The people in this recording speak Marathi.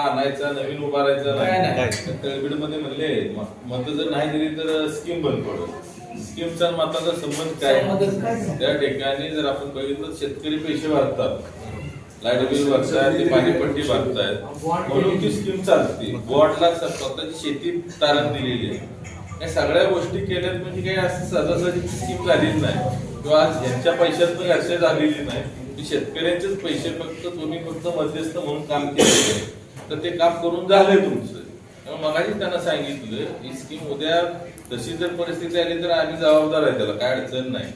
पाडायचा नवीन उभारायचा नाही. नाही तळबीडमध्ये म्हणले मत जर नाही दिली तर स्कीम बंद पडेल. स्कीमचा मताचा संबंध काय? नाही. त्या ठिकाणी जर आपण बघितलं शेतकरी पैसे भरतात लाइट बिल भरतायत ते पाणीपट्टी भरतायत म्हणून ती स्कीम चालते. बोर्डला स्वतःची शेती तारण दिलेली आहे. या सगळ्या गोष्टी केल्यात म्हणजे काही असं सहजासहजी स्कीम झालीच नाही. किंवा आज ह्यांच्या पैशात घरचे झालेली नाही. की शेतकऱ्यांचेच पैसे फक्त तुम्ही फक्त मध्यस्थ म्हणून काम केले तर ते काम करून झालंय तुमचं. त्यामुळे मगाशी त्यांना सांगितलं ही स्कीम उद्या तशी जर परिस्थिती आली तर आम्ही जबाबदार आहे त्याला काय अडचण नाही.